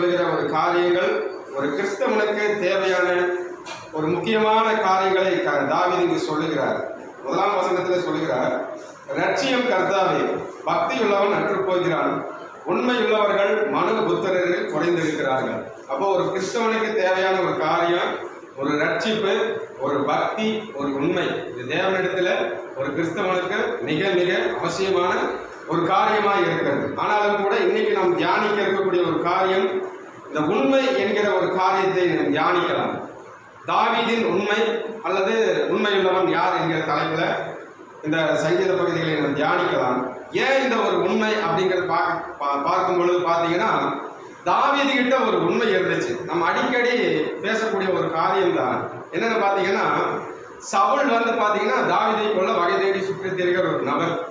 சொல்லுகிற ஒரு காரியங்கள் ஒரு கிறிஸ்தவனுக்கு தேவையான ஒரு முக்கியமான காரியங்களை க- தாவீது இங்கு சொல்லுகிறார். முதலாம் வசனத்தில் சொல்லுகிறார் ரட்சியம் கர்த்தாவே பக்தியுள்ளவன் அற்று போகிறான். உண்மையுள்ளவர்கள் மனு புத்திரரில் குறைந்திருக்கிறார்கள். அப்போ ஒரு கிறிஸ்தவனுக்கு தேவையான ஒரு காரியம் ஒரு ரட்சிப்பு ஒரு பக்தி ஒரு உண்மை. இது தேவனிடத்தில் ஒரு கிறிஸ்தவனுக்கு மிக மிக அவசியமான ஒரு காரியமாக இருக்கிறது. ஆனாலும் கூட இன்னைக்கு நாம் தியானிக்க இருக்கக்கூடிய ஒரு காரியம் இந்த உண்மை என்கிற ஒரு காரியத்தை தியானிக்கலாம். தாவீதின் உண்மை அல்லது உண்மையுள்ளவன் யார் என்கிற தலைப்பில் இந்த சங்கீத பகுதிகளை நாம் தியானிக்கலாம். ஏன் இந்த ஒரு உண்மை அப்படிங்கிறத பார்க்க பா- பார்க்கும் பொழுது பார்த்தீங்கன்னா தாவீது கிட்ட ஒரு உண்மை இருந்துச்சு. நம்ம அடிக்கடி பேசக்கூடிய ஒரு காரியம் தான் என்னென்னு பார்த்தீங்கன்னா சவுல் வந்து பார்த்தீங்கன்னா தாவிதை கொள்ள வகை தேடி சுற்றி தெரிகிற ஒரு நபர்.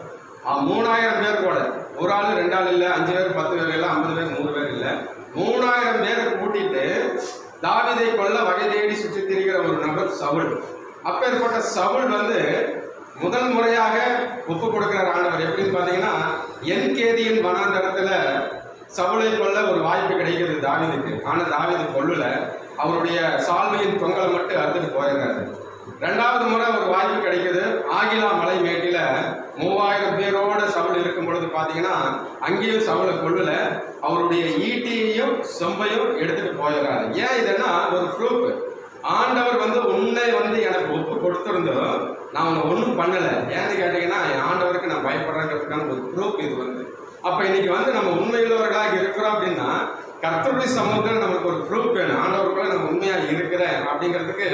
மூணாயிரம் பேர் கூட. ஒரு ஆள் ரெண்டு ஆள் இல்லை அஞ்சு பேர் பத்து பேர் இல்லை ஐம்பது பேர் நூறு பேர் இல்லை. மூணாயிரம் பேரை கூட்டிட்டு தாவிதை கொள்ள வகை தேடி சுற்றி திரிகிற ஒரு நபர் சவுல். அப்பேற்பட்ட சவுல் வந்து முதல் முறையாக ஒப்பு கொடுக்கிறார் ஆண்டவர். எப்படின்னு பார்த்தீங்கன்னா என் கேதியின் வனாந்தரத்தில் சவுளை கொள்ள ஒரு வாய்ப்பு கிடைக்கிறது தாவிதுக்கு. ஆனால் தாவிது கொள்ளல அவருடைய சால்வையின் தொங்கலை மட்டும் அறுத்துட்டு போயிடுறாரு ரெண்டாவது முறை ஒரு வாய்ப்பு கிடைக்குது. ஆகிலா மலை மேட்டில் மூவாயிரம் பேரோட சவுல் இருக்கும் பொழுது பார்த்தீங்கன்னா அங்கேயும் சவுளை கொள்ளல அவருடைய ஈட்டியையும் சொம்பையும் எடுத்துட்டு போயிடுறாரு. ஏன் இதுன்னா ஒரு ப்ரூஃப் ஆண்டவர் வந்து உன்னை வந்து எனக்கு ஒப்பு கொடுத்துருந்தோம் நான் உன்னை ஒன்றும் பண்ணலை. ஏன்னு கேட்டீங்கன்னா என் ஆண்டவருக்கு நான் பயப்படுறேங்கிறதுக்கான ஒரு ப்ரூஃப் இது வந்து. அப்போ இன்னைக்கு வந்து நம்ம உண்மையுள்ளவர்களாக இருக்கிறோம் அப்படின்னா கர்த்தருடைய சமூகத்தில் நமக்கு ஒரு ப்ரூஃப் வேணும். ஆண்டவருக்குள்ள நம்ம உண்மையாக இருக்கிறேன் அப்படிங்கிறதுக்கு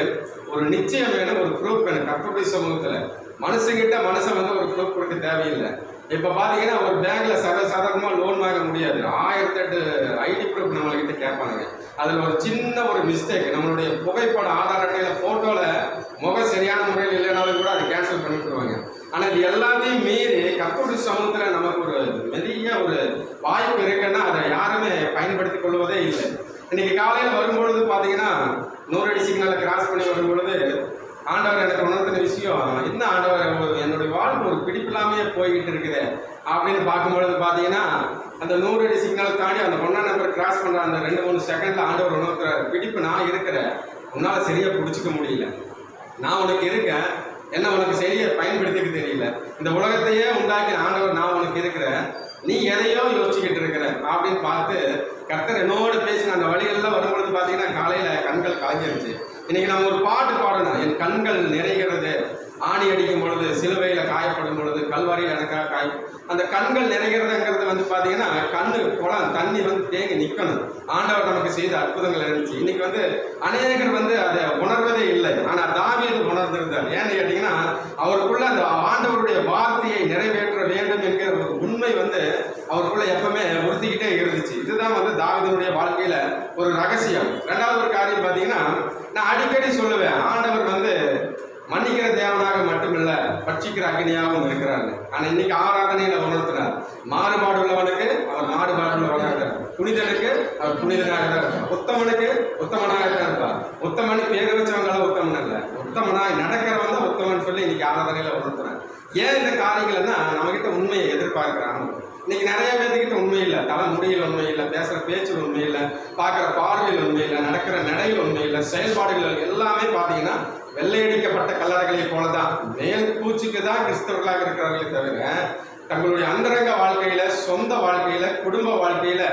ஒரு நிச்சயம் வேணும் ஒரு ப்ரூஃப் வேணும் கர்த்தருடைய சமூகத்தில். மனுஷங்கிட்ட மனுஷன் வந்து ஒரு ப்ரூஃப் கொடுக்க தேவையில்லை. இப்போ பார்த்தீங்கன்னா ஒரு பேங்க்ல சர்வ சாதாரணமாக லோன் வாங்க முடியாது. ஆயிரத்தெட்டு ஐடி ப்ரூஃப் நம்மள்கிட்ட கேட்பாங்க அதில் ஒரு சின்ன ஒரு மிஸ்டேக் நம்மளுடைய புகைப்பட ஆதார் அட்டையில் ஃபோட்டோவில் முகம் சரியான முறையில் இல்லைனாலும் கூட அதை கேன்சல் பண்ணிவிட்டுருவாங்க ஆனால் இது எல்லாத்தையும் மீறி கத்தோடி சமூகத்தில் நமக்கு ஒரு பெரிய ஒரு வாய்ப்பு இருக்குன்னா அதை யாருமே பயன்படுத்தி கொள்வதே இல்லை. இன்னைக்கு காலையில் வரும்பொழுது பார்த்தீங்கன்னா நூறடி சிக்னலை கிராஸ் பண்ணி வரும்பொழுது ஆண்டவர் எனக்கு உணர்த்தின விஷயம் என்ன ஆண்டவர் என்னுடைய வாழ்வு ஒரு பிடிப்பில்லாமையே போய்கிட்டு இருக்குது அப்படின்னு பார்க்கும்பொழுது பார்த்தீங்கன்னா அந்த நூறு அடி சிக்னலை தாண்டி அந்த ஒன்றா நம்பர் கிராஸ் பண்ணுற அந்த ரெண்டு மூணு செகண்டில் ஆண்டவர் உணர்த்துற பிடிப்பு நான் இருக்கிறேன். உன்னால் சரியாக பிடிச்சிக்க முடியல. நான் உனக்கு இருக்கேன். என்ன உனக்கு செய்ய பயன்படுத்திக்க தெரியல? இந்த உலகத்தையே உண்டாக்கி ஆண்டவர் நான் உனக்கு இருக்கிறேன். நீ எதையோ யோசிச்சுக்கிட்டு இருக்கிற அப்படின்னு பார்த்து கர்த்தர் என்னோட பேசின அந்த வழிகள்லாம் வரும்பொழுது பார்த்தீங்கன்னா காலையில் கண்கள் கலைஞ்சிருச்சு இன்னைக்கு நான் ஒரு பாட்டு பாடணும். என் கண்கள் நிறைகிறது. ஆணி அடிக்கும் பொழுது சிலுவையில் காயப்படும் பொழுது கல்வாரியில் எனக்காக காயும் அந்த கண்கள் நிறைகிறதுங்கிறது வந்து பார்த்தீங்கன்னா கண்ணு குளம் தண்ணி வந்து தேங்கி நிற்கணும் ஆண்டவர் நமக்கு செய்த அற்புதங்கள் இருந்துச்சு. இன்னைக்கு வந்து அநேகர் வந்து அதை உணர்வதே இல்லை. ஆனால் தாவீது உணர்ந்திருந்தார். ஏன்னு கேட்டிங்கன்னா அவருக்குள்ள அந்த ஆண்டவருடைய வார்த்தையை நிறைவேற்ற வேண்டும் என்கிற ஒரு உண்மை வந்து அவருக்குள்ள எப்பவுமே உறுத்திக்கிட்டே இருந்துச்சு. இதுதான் வந்து தாவிதனுடைய வாழ்க்கையில ஒரு ரகசியம். ரெண்டாவது ஒரு காரியம் பார்த்தீங்கன்னா நான் அடிக்கடி சொல்லுவேன் ஆண்டவர் வந்து மன்னிக்கிற தேவனாக மட்டுமில்ல பட்சிக்கிற அக்னியாகவும் இருக்கிறாங்க ஆனா இன்னைக்கு ஆராதனையில உணர்த்தினார் மாறுபாடு உள்ளவனுக்கு அவர் மாறுபாடு உள்ளவனாக இருப்பார் புனிதனுக்கு அவர் புனிதனாக தான் இருப்பார். உத்தமனுக்கு உத்தமனாக தான் இருப்பார். உத்தமன் பேர் வச்சவங்கள உத்தமன் இல்ல உத்தமனாய் நடக்கிறவன் தான் உத்தமன் சொல்லி இன்னைக்கு ஆராதனையில உணர்த்தினார் ஏன் இந்த காரியங்கள்னா நம்மகிட்ட உண்மையை எதிர்பார்க்கிறாங்க? இன்னைக்கு நிறைய பேர்த்துக்கிட்ட உண்மை இல்லை. தலை முடியல உண்மை இல்லை பேசுகிற பேச்சில் உண்மை இல்லை பார்க்குற பார்வையில் உண்மை இல்லை நடக்கிற நடையில் உண்மை இல்லை செயல்பாடுகள் எல்லாமே பார்த்தீங்கன்னா வெள்ளையடிக்கப்பட்ட கல்லறைகளை போல தான் மேல் பூச்சிக்கு தான் கிறிஸ்தவர்களாக இருக்கிறார்களே தவிர தங்களுடைய அந்தரங்க வாழ்க்கையில சொந்த வாழ்க்கையில குடும்ப வாழ்க்கையில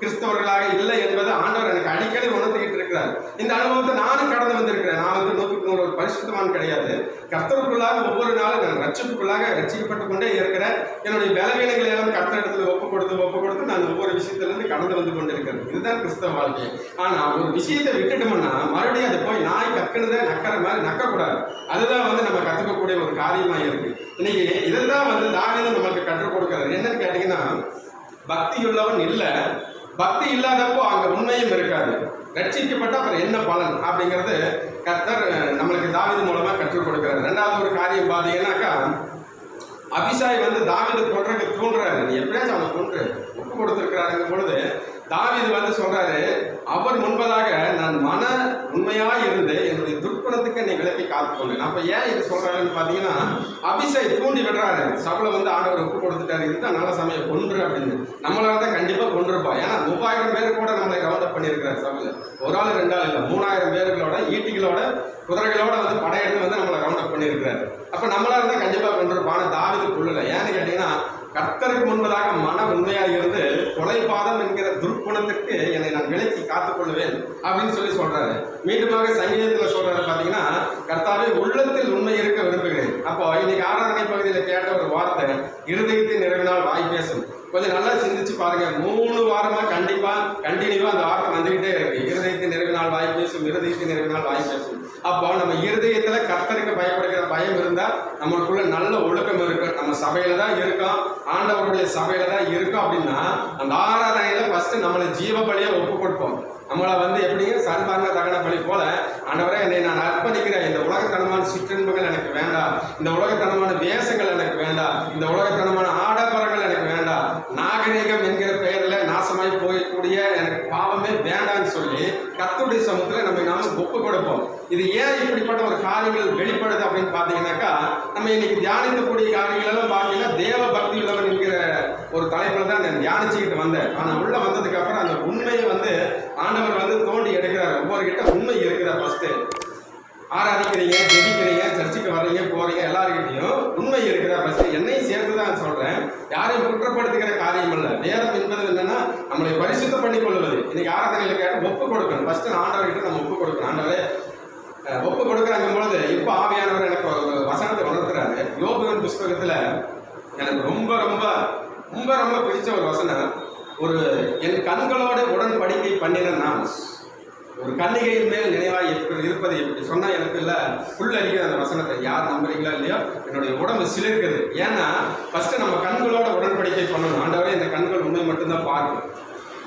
கிறிஸ்தவர்களாக இல்லை என்பது ஆண்டவர் எனக்கு அடிக்கடி உணர்த்திக்கிட்டு இருக்கிறார். இந்த அனுபவத்தை நானும் கடந்து வந்திருக்கிறேன். நான் வந்து நூற்றுக்கு நூறு ஒரு பரிசுத்தவான் கிடையாது. கர்த்தருக்குள்ளாக ஒவ்வொரு நாளும் நான் ரட்சிப்புக்குள்ளாக ரட்சிக்கப்பட்டு கொண்டே இருக்கிறேன். என்னுடைய பலவீனங்களை எல்லாம் கர்த்தரிடத்தில் ஒப்பு கொடுத்து ஒப்பு கொடுத்து நான் ஒவ்வொரு விஷயத்திலிருந்து கடந்து வந்து கொண்டிருக்கிறேன். இதுதான் கிறிஸ்தவ வாழ்க்கை. ஆனா ஒரு விஷயத்தை விட்டுட்டோம்னா மறுபடியும் அதை போய் நாய் கக்குனதை நக்கிற மாதிரி நக்கக்கூடாது. அதுதான் வந்து நம்ம கற்றுக்கக்கூடிய ஒரு காரியமாக இருக்கு. இன்னைக்கு இதெல்லாம் வந்து தாவீது நமக்கு கற்றுக் கொடுக்கிறது என்னன்னு கேட்டீங்கன்னா பக்தியுள்ளவன் இல்லை பக்தி இல்லாதப்போ அங்க உண்மையும் இருக்காது. ரட்சிக்கப்பட்ட அப்புறம் என்ன பலன் அப்படிங்கிறது கர்த்தர் நம்மளுக்கு தாவிது மூலமா கற்றுக் கொடுக்கிறார். ரெண்டாவது ஒரு காரியம் பார்த்தீங்கன்னாக்கா அபிஷாய் வந்து தாவிது கொன்றக்கு தூண்டுறாரு. நீ எப்படியாச்சும் அவனை கொன்று ஒப்பு கொடுத்திருக்கிறாருங்கும் பொழுது தாவீது வந்து சொல்றாரு அவர் முன்பதாக நான் மன உண்மையா இருந்து என்னுடைய துர்க்குணத்துக்கு என்னை விலக்கி காத்துக்கொண்டேன் அப்ப ஏன் இது சொல்றாருன்னு பாத்தீங்கன்னா அபிஷை தூண்டி விடுறாரு. சபல வந்து ஆண்டவர் ஒப்பு கொடுத்துட்டாரு. இதுதான் நல்ல சமயம் கொன்று அப்படின்னு. நம்மளால தான் கண்டிப்பா கொண்டிருப்போம் ஏன்னா மூவாயிரம் பேர் கூட நம்மளை ரவுண்ட் அப் பண்ணியிருக்கிறார் சபையில ஒரு ஆள் ரெண்டு ஆள் இல்லை. மூணாயிரம் பேர்களோட ஈட்டிகளோட குதிரைகளோட வந்து படையெடுத்து வந்து நம்மளை ரவுண்ட் அப் பண்ணியிருக்கிறாரு. அப்ப நம்மளா தான் கண்டிப்பா கொண்டிருப்போம் ஆனா தாவிது கொள்ளல ஏன்னு கேட்டீங்கன்னா கர்த்தருக்கு முன்பதாக மன உண்மையாக இருந்து கொலைபாதம் என்கிற துர்க்குணத்துக்கு என்னை நான் விலக்கி காத்துக்கொள்வேன் அப்படின்னு சொல்லி சொல்றாரு. மீண்டுமாக சங்கீதத்தில் சொல்றாரு பாத்தீங்கன்னா கர்த்தாவே உள்ளத்தில் உண்மை இருக்க விரும்புகிறேன். அப்போ இன்னைக்கு ஆராதனை பகுதியில் கேட்ட ஒரு வார்த்தை இருதயத்தின் நிறைவினால் வாய் பேசும். கொஞ்சம் நல்லா சிந்திச்சு பாருங்க. மூணு வாரமா கண்டிப்பா கண்டினியூவா அந்த வார்த்தை வந்துகிட்டே இருக்கு. இருதயத்தின் நிறைவினால் வாய் பேசும் இருதயத்தின் நிறைவினால் வாய் பேசும். அப்போ நம்ம இருதயத்துல கர்த்தருக்கு பயப்படுகிற பயம் இருந்தா நம்மளுக்குள்ள நல்ல ஒழுக்கம் இருக்கு. நம்ம சபையில தான் இருக்கோம் ஆண்டவருடைய சபையில தான் இருக்கோம் அப்படின்னா அந்த ஆராதனையில ஃபர்ஸ்ட் நம்மளை ஜீவ பலியை ஒப்பு கொடுப்போம் நம்மளை வந்து எப்படிங்க? சர்வாங்க தகன பலி போல ஆண்டவரை என்னை நான் அர்ப்பணிக்கிறேன். இந்த உலகத்தனமான சிற்றின்பங்கள் எனக்கு வேண்டாம். இந்த உலகத்தனமான வேஷங்கள் எனக்கு வேண்டாம். இந்த உலகத்தனமான ஆடம்பரங்கள் எனக்கு வேண்டாம். நாகரீகம் என்கிற பெயரில் போயக்கூடிய எனக்கு பாவமே வேண்டாம்னு சொல்லி கத்துடைய சமூகத்தில் நம்ம நாம ஒப்பு கொடுப்போம் இது ஏன் இப்படிப்பட்ட ஒரு காரியங்கள் வெளிப்படுது அப்படின்னு பார்த்தீங்கன்னாக்கா நம்ம இன்னைக்கு தியானிக்கக்கூடிய காரியங்கள் எல்லாம் பார்த்தீங்கன்னா தேவ பக்தி உள்ளவன் என்கிற ஒரு தலைப்பில் தான் நான் தியானிச்சுக்கிட்டு வந்தேன். ஆனால் உள்ள வந்ததுக்கு அப்புறம் அந்த உண்மையை வந்து ஆண்டவர் வந்து தோண்டி எடுக்கிறார். ஒவ்வொரு கிட்ட உண்மை இருக்கிறார் ஃபஸ்ட்டு ஆராதிக்கிறீங்க ஜெபிக்கிறீங்க சர்ச்சுக்கு வர்றீங்க போறீங்க எல்லாருக்கிட்டையும் உண்மை இருக்கிற ஃபர்ஸ்ட் என்னையும் சேர்த்து தான் சொல்றேன். யாரையும் குற்றப்படுத்துகிற காரியம் இல்லை. வேதம் என்பது நம்மளை பரிசுத்தம் பண்ணி கொள்வது இன்னைக்கு ஆராதனையில கேட்டு ஒப்பு கொடுக்கணும். ஃபர்ஸ்ட் ஆண்டவர்கிட்ட நம்ம ஒப்பு கொடுக்கணும். ஆண்டவரே ஒப்பு கொடுக்குறாங்க பொழுது இப்போ ஆவியானவர் எனக்கு வசனத்தை உணர்த்துறாரு. யோகன் புஸ்தகத்துல எனக்கு ரொம்ப ரொம்ப ரொம்ப ரொம்ப பிடிச்ச ஒரு வசனம். ஒரு என் கண்களோட உடன்படிக்கை பண்ணின நான் ஒரு கன்னிகையின் மேல் நினைவாய் எப்படி இருப்பது எப்படி சொன்னா எனக்கு இல்ல. புல்லரிக்குது அந்த வசனத்தை. யார் நம்புறீங்களா இல்லையோ? என்னுடைய உடம்பு சிலிருக்குது. ஏன்னா ஃபர்ஸ்ட் நம்ம கண்களோட உடன்படிக்கை பண்ணணும். ஆண்டவரே இந்த கண்கள் உண்மை மட்டும்தான் பார்க்கும்.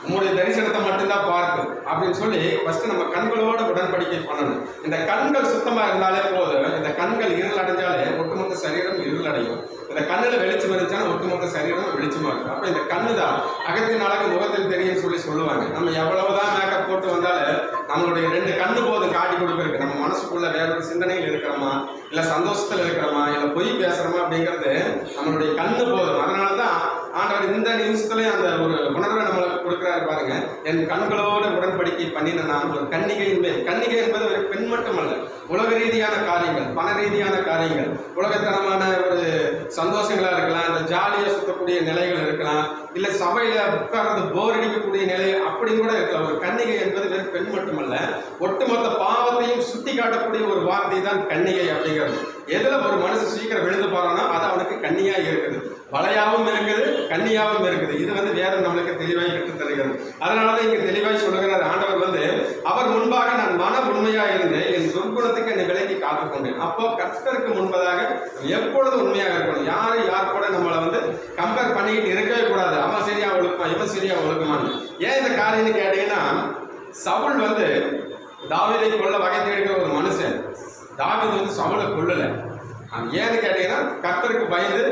உங்களுடைய தரிசனத்தை மட்டும்தான் பார்க்கும் அப்படின்னு சொல்லி ஃபர்ஸ்ட் நம்ம கண்களோட உடன்படிக்கை பண்ணணும். இந்த கண்கள் சுத்தமா இருந்தாலே போதும். இந்த கண்கள் இருள் அடைஞ்சாலே ஒட்டுமொத்த சரீரம் இருள் அடையும். இந்த கண்ணுல வெளிச்சம் இருந்துச்சுன்னா ஒட்டுமொத்த சரீரம் வெளிச்சமா இருக்கும். அப்ப இந்த கண்ணு தான் அகத்தின் அழகு முகத்தில் தெரியும்னு சொல்லி சொல்லுவாங்க. நம்ம எவ்வளவுதான் மேக்கப் போட்டு வந்தாலும் நம்மளுடைய ரெண்டு கண்ணு போதும் காட்டி கொடுப்பிருக்கு நம்ம மனசுக்குள்ள வேற ஒரு சிந்தனையில் இருக்கிறோமா? இல்ல சந்தோஷத்துல இருக்கிறோமா? இல்ல பொய் பேசுறோமா அப்படிங்கிறது நம்மளுடைய கண்ணு போதும். அதனால தான் ஆண்டவர் இந்த நிமிஷத்துலயும் அந்த ஒரு உணர்வை நம்மளுக்கு கொடுக்குறாரு பாருங்க. என் கண்களோட உடன்படிக்கை பண்ணின நான் ஒரு கன்னிகையின் மேல். கன்னிகை என்பது ஒரு பெண் மட்டுமல்ல. உலக ரீதியான காரியங்கள் பண ரீதியான காரியங்கள். உலகத்தனமான ஒரு சந்தோஷங்களா இருக்கலாம் இந்த ஜாலியா சுத்தக்கூடிய நிலைகள் இருக்கலாம் இல்ல சபையில உட்கார்றது போர் அடிக்கக்கூடிய நிலை அப்படின்னு கூட இருக்கலாம். ஒரு கன்னிகை என்பது வெறும் பெண் மட்டுமல்ல. ஒட்டுமொத்த பாவத்தையும் சுட்டி காட்டக்கூடிய ஒரு வார்த்தை தான் கன்னிகை அப்படிங்கிறது. எதுல ஒரு மனுஷன் சீக்கிரம் விழுந்து போறானோ அது அவனுக்கு கன்னியா இருக்குது. வளையாவும் இருக்குது கன்னியாவும் இருக்குது. இது வந்து வேதம் நம்மளுக்கு தெளிவாய் கற்றுத் தருகிறது. அதனாலதான் இங்க தெளிவாய் சொல்லுகிறார் ஆண்டவர் வந்து அவர் முன்பாக நான் மன உண்மையா இருந்து என் துர்க்குணத்துக்கு என்னை விலக்கி காத்துக்கொண்டேன் அப்போ கர்த்தருக்கு முன்பதாக எப்பொழுதும் உண்மையாக இருக்கணும்? யாரு யார் கூட நம்மளை வந்து கம்பேர் பண்ணிக்கிட்டு இருக்கவே கூடாது. அவன் சரியா ஒழுக்குமா இவன் சரியா ஒழுக்குமான்னு. ஏன் இந்த காரியம்னு கேட்டீங்கன்னா சவுல் வந்து தாவிதை கொள்ள வகை தேடுகிற ஒரு மனுஷன். தாவீது வந்து சவுளை கொள்ளலை ஏன்னு கேட்டீங்கன்னா கர்த்தருக்கு பயந்து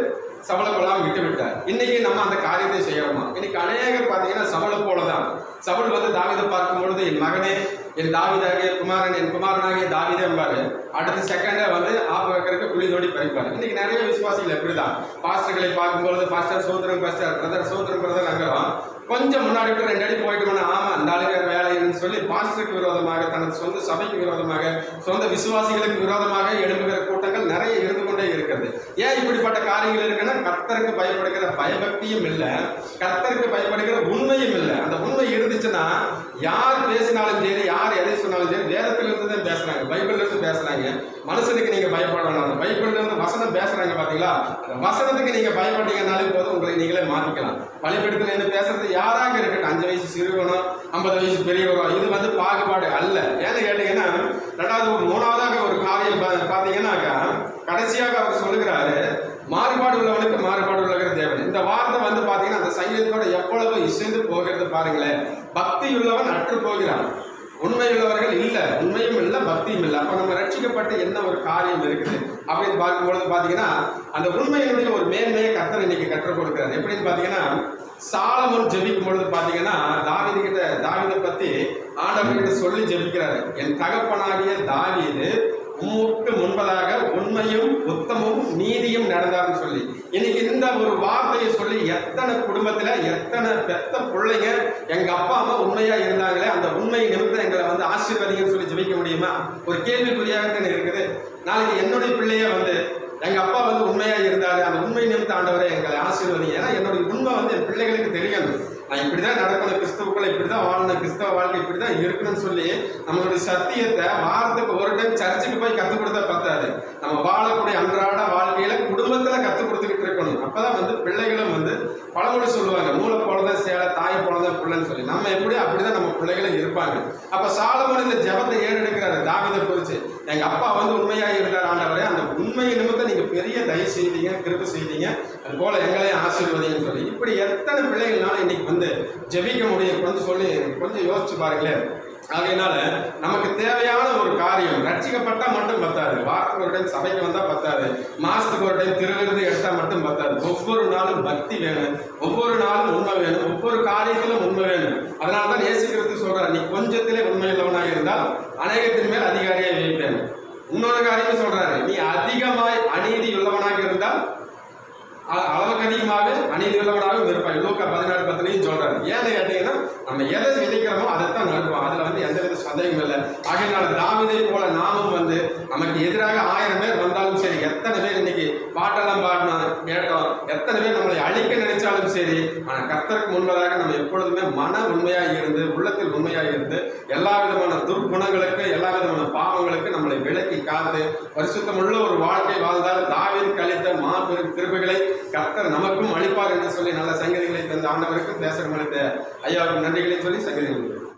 சவலை கொள்ளாம விட்டு விட்டார். இன்னைக்கு நம்ம அந்த காரியத்தை செய்யறோமா? இன்னைக்கு அநேகர் பார்த்தீங்கன்னா சவலை போல தான் சவுல் வந்து தாவீதை பார்க்கும் பொழுது என் மகனே என் தாவிதாகிய குமாரன் என் குமாரனாகிய தாவீதே என்பாரு. அடுத்த செகண்டே வந்து ஆப்ப வைக்கிறதுக்கு குழி தோடி பறிப்பாரு. இன்னைக்கு நிறைய விசுவாசிகள் எப்படிதான் பாஸ்டர்களை பார்க்கும்பொழுது பாஸ்டர் சோதரம் பாஸ்டர் பிரதர் சோதரம் பிரதர் அங்கிறோம் கொஞ்சம் முன்னாடி விட்டு ரெண்டு அடி போயிட்டோம்னா ஆமா அந்த ஆளுங்க வேலைன்னு சொல்லி பாஸ்டருக்கு விரோதமாக தனது சொந்த சபைக்கு விரோதமாக சொந்த விசுவாசிகளுக்கு விரோதமாக எழும்புகிற கூட்டங்கள் நிறைய இருந்து கொண்டே இருக்கிறது. ஏன் இப்படிப்பட்ட காரியங்கள் இருக்குன்னா கர்த்தருக்கு பயப்படுகிற பயபக்தியும் இல்லை கர்த்தருக்கு பயப்படுகிற உண்மையும் இல்லை. அந்த உண்மை இருந்துச்சுன்னா யார் பேசினாலும் சரி யார் எதை சொன்னாலும் சரி வேதத்திலிருந்து தான் பேசுறாங்க பைபிள்லேருந்து இருந்து பேசுறாங்க. மனுஷனுக்கு நீங்க பயப்பட வேணாம். அந்த வசனம் பேசுறாங்க பாத்தீங்களா? வசனத்துக்கு நீங்க பயப்பட்டீங்கன்னாலே போதும் உங்களை நீங்களே மாத்திக்கலாம். பலிபீடத்துல என்ன பேசுறது யாராக இருக்கட்டும் அஞ்சு வயசு சிறுவனோ ஐம்பது வயசு பெரியவரோ இது வந்து பாகுபாடு அல்ல. ஏன்னு கேட்டீங்கன்னா ரெண்டாவது ஒரு மூணாவதாக ஒரு காரியம் பா- பாத்தீங்கன்னாக்கா கடைசியாக அவர் சொல்லுகிறாரு மாறுபாடு உள்ளவனுக்கு மாறுபாடு உள்ளவர் தேவன். இந்த வார்த்தை வந்து பாத்தீங்கன்னா அந்த சங்கீதத்தோட எவ்வளவு இசைந்து போகிறது பாருங்களேன். பக்தி உள்ளவன் அற்று போகிறான். உண்மையுள்ளவர்கள் இல்லை. உண்மையும் இல்லை பக்தியும் இல்லை. அப்போ நம்ம ரட்சிக்கப்பட்டு என்ன ஒரு காரியம் இருக்குது? அப்படின்னு பார்க்கும்பொழுது பார்த்தீங்கன்னா அந்த உண்மையினுடைய ஒரு மேன்மையை கத்தர் இன்னைக்கு கற்றுக் கொடுக்கிறார். எப்படின்னு பார்த்தீங்கன்னா சாலமன் ஜெபிக்கும் பொழுது பார்த்தீங்கன்னா தாவீது கிட்ட தாவிதை பற்றி ஆண்டவர்கிட்ட சொல்லி ஜெபிக்கிறாரு. என் தகப்பனாகிய தாவிது உம்முக்கு முன்பதாக உண்மையும் உத்தமும் நீதியும் நடந்தார்னு சொல்லி. இன்னைக்கு இந்த ஒரு வார்த்தையை சொல்லி எத்தனை குடும்பத்துல எத்தனை பெத்த பிள்ளைங்க எங்க அப்பா அம்மா உண்மையா இருந்தாங்களே அந்த உண்மை நிமித்தம் எங்களை வந்து ஆசீர்வதிங்கன்னு சொல்லி ஜெபிக்க முடியுமா? ஒரு கேள்விக்குறியாக தானே இருக்குது. நாளைக்கு என்னுடைய பிள்ளைய வந்து எங்க அப்பா வந்து உண்மையா இருந்தாரு அந்த உண்மை நிமித்த ஆண்டவரை எங்களை ஆசீர்வதிங்க ஏன்னா என்னுடைய உண்மை வந்து என் பிள்ளைகளுக்கு தெரியணும். நான் இப்படிதான் நடக்கணும் இப்படி இப்படிதான் வாழணும் கிறிஸ்தவ வாழ்க்கை இப்படிதான் இருக்கணும்னு சொல்லி நம்மளுடைய சத்தியத்தை வாரத்துக்கு ஒரு டைம் சர்ச்சுக்கு போய் கற்றுக் கொடுத்தா பத்தாது நம்ம வாழக்கூடிய அன்றாட வாழ்க்கையில குடும்பத்துல கற்றுக் கொடுத்துக்கிட்டு இருக்கணும். அப்பதான் வந்து பிள்ளைகளும் வந்து பழமொழி சொல்லுவாங்க. மூளை போலதான் சேலை தாய் போலதான் பிள்ளைன்னு சொல்லி. நம்ம எப்படி அப்படிதான் நம்ம பிள்ளைகளும் இருப்பாங்க. அப்ப சாலமோன் இந்த ஜெபத்தை ஏறெடுக்கிறாரு. தாவிதை குறிச்சு. எங்க அப்பா வந்து உண்மையா இருந்தார் ஆண்டவரே. அந்த உண்மை நிமித்தம் நீங்க பெரிய தயவு செய்தீங்க கிருப்பு செய்தீங்க. அது போல எங்களையும் ஆசீர்வதிங்கன்னு சொல்லி. இப்படி எத்தனை பிள்ளைகள்னால இன்னைக்கு வந்து ஜெபிக்க முடியும் கொஞ்சம் சொல்லி கொஞ்சம் யோசிச்சு பாருங்களேன். ஆகையினால நமக்கு தேவையான ஒரு காரியம் ரட்சிக்கப்பட்டா மட்டும் பத்தாது. வாரத்துக்கு ஒரு டைம் சபைக்கு வந்தா பத்தாது. மாசத்துக்கு ஒரு டைம் திருவிருந்து எடுத்தா மட்டும் பத்தாது. ஒவ்வொரு நாளும் பக்தி வேணும். ஒவ்வொரு நாளும் உண்மை வேணும். ஒவ்வொரு காரியத்திலும் உண்மை வேணும். அதனால தான் இயேசு கிறிஸ்து கொஞ்சத்திலே கொஞ்சத்திலே உண்மையுள்ளவனாக இருந்தால் அநேகத்தின் மேல் அதிகாரியை வைப்பேன் இன்னொரு காரியம் சொல்றாரு. நீ அதிகமாய் அநீதி உள்ளவனாக இருந்தால் அ- அளவுக்கு அதிகமாக அநீதி உள்ளவனாகவும் இருப்பாய். லோக்க பதினாறு பத்தினையும் சொல்றாரு. ஏன்னு கேட்டீங்கன்னா நம்ம எதை விதைக்கிறோமோ அதைத்தான் நடப்போம் அதுல வந்து எந்த வித சந்தேகமும் இல்லை. ஆகையினால தாவிதை போல நாமும் வந்து நமக்கு எதிராக ஆயிரம் பேர் வந்தாலும் சரி எத்தனை பேர் இன்னைக்கு பாட்டெல்லாம் பாடினா கேட்டோம் எத்தனை பேர் நம்மளை அழிக்க நினைச்சாலும் சரி ஆனால் கர்த்தருக்கு முன்பதாக நம்ம எப்பொழுதுமே மன உண்மையாக இருந்து உள்ளத்தில் உண்மையாக இருந்து எல்லா விதமான துர்க்குணங்களுக்கு எல்லா விதமான பாவங்களுக்கு நம்மளை விலக்கி காத்து பரிசுத்தமுள்ள ஒரு வாழ்க்கை வாழ்ந்தால் தாவீது கழித்த மாபெரும் திருப்புகளை கர்த்தர் நமக்கும் அளிப்பார் என்று சொல்லி நல்ல சங்கதிகளை தந்த ஆண்டவருக்கும் தேசம் அளித்த ஐயாவுக்கும் நன்றிகளை சொல்லி சங்கதிகள்